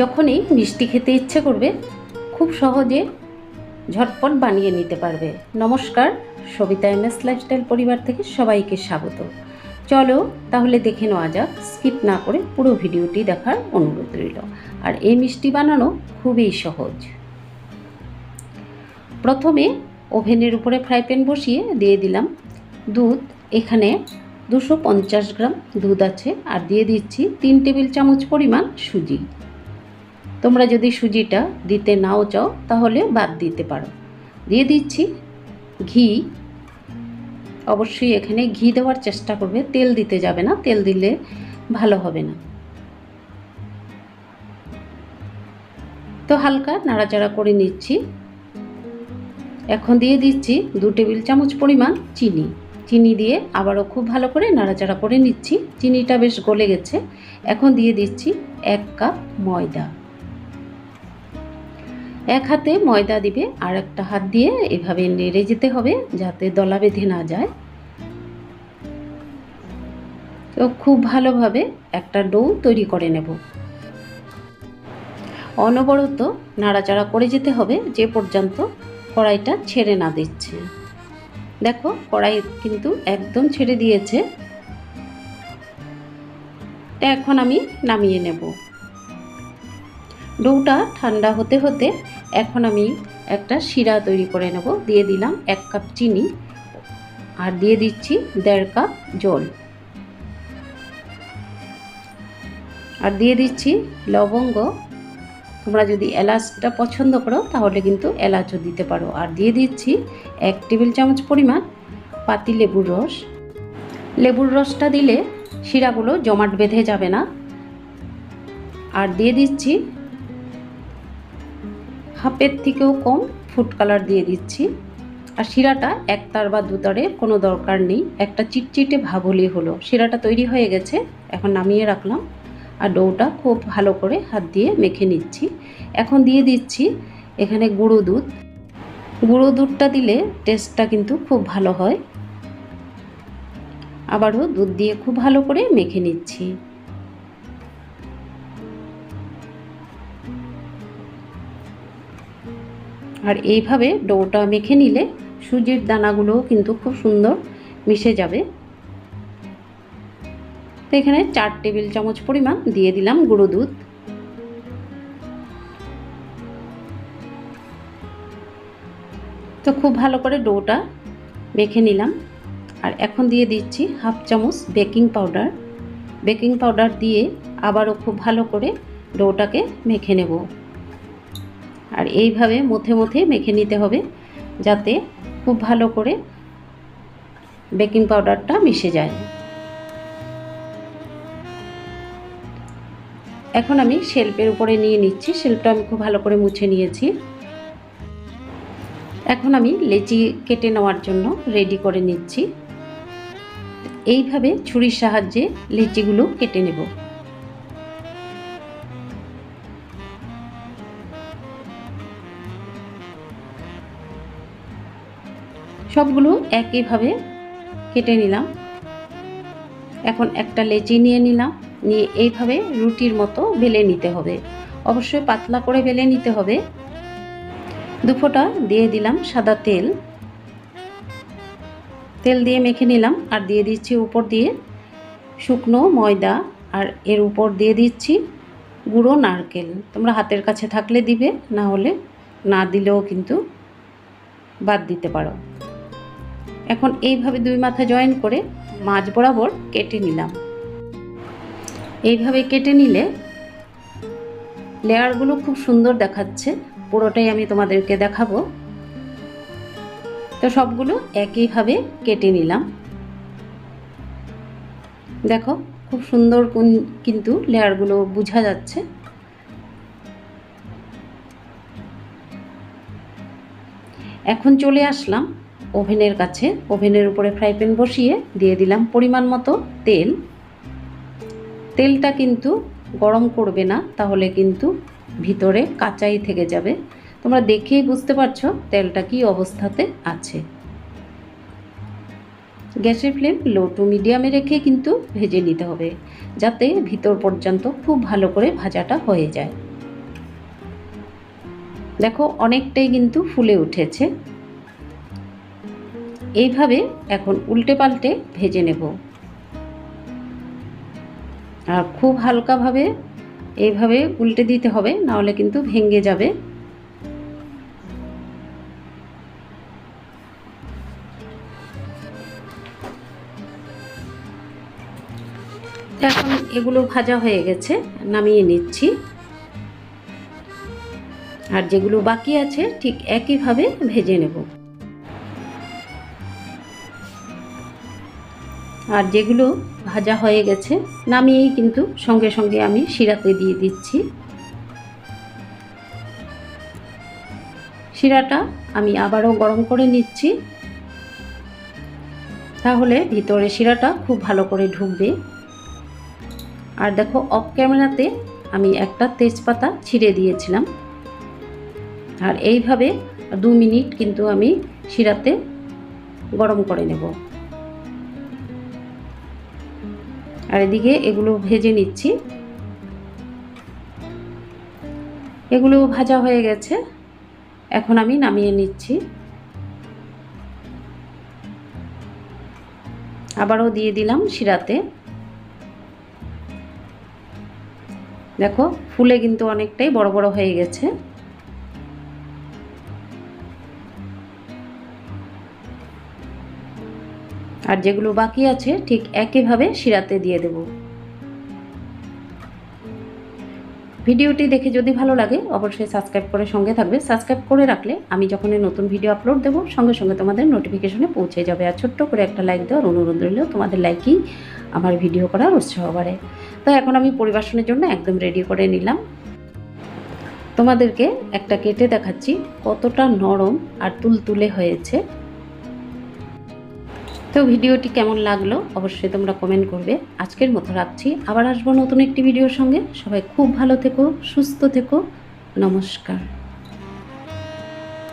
যখনই মিষ্টি খেতে ইচ্ছে করবে, খুব সহজে ঝটপট বানিয়ে নিতে পারবে। নমস্কার, সবিতা এম এস লাইফস্টাইল পরিবার থেকে সবাইকে স্বাগত। চলো তাহলে দেখে নেওয়া যাক, স্কিপ না করে পুরো ভিডিওটি দেখার অনুরোধ রইল। আর এই মিষ্টি বানানো খুবই সহজ। প্রথমে ওভেনের উপরে ফ্রাই প্যান বসিয়ে দিয়ে দিলাম। দুধ, এখানে দুশো পঞ্চাশ গ্রাম দুধ আছে। আর দিয়ে দিচ্ছি তিন টেবিল চামচ পরিমাণ সুজি। তোমরা যদি সুজিটা দিতে নাও চাও, তাহলে বাদ দিতে পারো। দিয়ে দিচ্ছি ঘি। অবশ্যই এখানে ঘি দেওয়ার চেষ্টা করবে। তেল দিতে যাবে না, তেল দিলে ভালো হবে না। তো হালকা নাড়াচাড়া করে নিচ্ছি। এখন দিয়ে দিচ্ছি দু টেবিল চামচ পরিমাণ চিনি। চিনি দিয়ে আবারও খুব ভালো করে নাড়াচাড়া করে নিচ্ছি। চিনিটা বেশ গলে গেছে। এখন দিয়ে দিচ্ছি এক কাপ ময়দা। এক হাতে ময়দা দিবে, আর একটা হাত দিয়ে এভাবে নেড়ে যেতে হবে যাতে দলা বেঁধে না যায়। তো খুব ভালোভাবে একটা ডো তৈরি করে নেব। অনবরত নাড়াচাড়া করে যেতে হবে, যে পর্যন্ত কড়াইটা ছেড়ে না দিচ্ছে। দেখো, কড়াই কিন্তু একদম ছেড়ে দিয়েছে। এখন আমি নামিয়ে নেব। ডোটা ঠান্ডা হতে হতে এখন আমি একটা শিরা তৈরি করে নেব। দিয়ে দিলাম এক কাপ চিনি আর দিয়ে দিচ্ছি দেড় কাপ জল। আর দিয়ে দিচ্ছি লবঙ্গ। তোমরা যদি এলাচটা পছন্দ করো তাহলে কিন্তু এলাচও দিতে পারো। আর দিয়ে দিচ্ছি এক টেবিল চামচ পরিমাণ পাতি লেবুর রস। লেবুর রসটা দিলে শিরাগুলো জমাট বেঁধে যাবে না। আর দিয়ে দিচ্ছি হাফের থেকেও কম ফুড কালার দিয়ে দিচ্ছি। আর শিরাটা একতার বা দুতারের কোনো দরকার নেই। একটা চিটচিটে ভাব হলেই হলো। শিরাটা তৈরি হয়ে গেছে, এখন নামিয়ে রাখলাম। আর ডোটা খুব ভালো করে হাত দিয়ে মেখে নিচ্ছি। এখন দিয়ে দিচ্ছি এখানে গুঁড়ো দুধ। গুঁড়ো দুধটা দিলে টেস্টটা কিন্তু খুব ভালো হয়। আবারও দুধ দিয়ে খুব ভালো করে মেখে নিচ্ছি। আর এইভাবে ডোটা মেখে নিলে সুজির দানাগুলোও কিন্তু খুব সুন্দর মিশে যাবে। তো এখানে চার টেবিল চামচ পরিমাণ দিয়ে দিলাম গুঁড়ো দুধ। তো খুব ভালো করে ডোটা মেখে নিলাম। আর এখন দিয়ে দিচ্ছি হাফ চামচ বেকিং পাউডার। বেকিং পাউডার দিয়ে আবারও খুব ভালো করে ডোটাকে মেখে নেব। আর এইভাবে মধ্যে মধ্যে মেখে নিতে হবে যাতে খুব ভালো করে বেকিং পাউডারটা মিশে যায়। এখন আমি শেল্পের উপরে নিয়ে নিচ্ছি শেল্পটা আমি খুব ভালো করে মুছে নিয়েছি। এখন আমি লেচি কেটে নেওয়ার জন্য রেডি করে নিচ্ছি। এইভাবে ছুরির সাহায্যে লেচিগুলো কেটে নেব। সবগুলো একইভাবে কেটে নিলাম। এখন একটা লেচি নিয়ে নিলাম। নিয়ে এইভাবে রুটির মতো বেলে নিতে হবে। অবশ্যই পাতলা করে বেলে নিতে হবে। দুফোটা দিয়ে দিলাম সাদা তেল। তেল দিয়ে মেখে নিলাম আর দিয়ে দিচ্ছি উপর দিয়ে শুকনো ময়দা আর এর উপর দিয়ে দিচ্ছি গুঁড়ো নারকেল। তোমরা হাতের কাছে থাকলে দিবে, না হলে না দিলেও কিন্তু বাদ দিতে পারো। এখন এইভাবে দুই মাথা জয়েন করে মাছ বরাবর কেটে নিলাম। এইভাবে কেটে নিলে লেয়ারগুলো খুব সুন্দর দেখাচ্ছে। পুরোটাই আমি তোমাদেরকে দেখাবো। তো সবগুলো একইভাবে কেটে নিলাম। দেখো, খুব সুন্দর কিন্তু লেয়ারগুলো বোঝা যাচ্ছে। এখন চলে আসলাম ওভেনের কাছে। ওভেনের উপরে ফ্রাই প্যান বসিয়ে দিয়ে দিলাম পরিমাণ মতো তেল। তেলটা কিন্তু গরম করবে না, তাহলে কিন্তু ভিতরে কাঁচাই থেকে যাবে। তোমরা দেখেই বুঝতে পারছ তেলটা কি অবস্থাতে আছে। গ্যাসের ফ্লেম লো টু মিডিয়ামে রেখে কিন্তু ভেজে নিতে হবে, যাতে ভিতর পর্যন্ত খুব ভালো করে ভাজাটা হয়ে যায়। দেখো, অনেকটাই কিন্তু ফুলে উঠেছে। এইভাবে এখন উল্টে পাল্টে ভেজে নেব। আর খুব হালকাভাবে এইভাবে উল্টে দিতে হবে, নাহলে কিন্তু ভেঙে যাবে। এখন এগুলো ভাজা হয়ে গেছে, নামিয়ে নিচ্ছি। আর যেগুলো বাকি আছে, ঠিক একইভাবে ভেজে নেব। আর যেগুলো ভাজা হয়ে গেছে, নামিয়েই কিন্তু সঙ্গে সঙ্গে আমি শিরাতে দিয়ে দিচ্ছি। শিরাটা আমি আবারও গরম করে নিচ্ছি। তাহলে ভিতরে শিরাটা খুব ভালো করে ঢুকবে। আর দেখো অফ ক্যামেরাতে আমি একটা তেজপাতা ছিঁড়ে দিয়েছিলাম। আর এইভাবে দু মিনিট কিন্তু আমি শিরাতে গরম করে নেব। আর এদিকে এগুলো ভেজে নিচ্ছি। এগুলো ভাজা হয়ে গেছে। এখন আমি নামিয়ে নিচ্ছি। আবারও দিয়ে দিলাম শিরাতে। দেখো, ফুলে কিন্তু অনেকটাই বড় বড় হয়ে গেছে। আর যেগুলো বাকি আছে, ঠিক একইভাবে শিরাতে দিয়ে দেব। ভিডিওটি দেখে যদি ভালো লাগে, অবশ্যই সাবস্ক্রাইব করে সঙ্গে থাকবে। সাবস্ক্রাইব করে রাখলে আমি যখনই নতুন ভিডিও আপলোড দেবো, সঙ্গে সঙ্গে তোমাদের নোটিফিকেশনে পৌঁছে যাবে। আর ছোট্ট করে একটা লাইক দেওয়ার অনুরোধ রইল তোমাদের লাইকই আমার ভিডিও করার উৎসাহ বাড়ে। তো এখন আমি পরিবেশনের জন্য একদম রেডি করে নিলাম। তোমাদেরকে একটা কেটে দেখাচ্ছি, কতটা নরম আর তুলতুলে হয়েছে। তো ভিডিওটি কেমন লাগল অবশ্যই তোমরা কমেন্ট করবে। আজকের মতো রাখছি। আবার আসব নতুন একটি ভিডিওর সঙ্গে। সবাই খুব ভালো থেকো, সুস্থ থেকো। নমস্কার।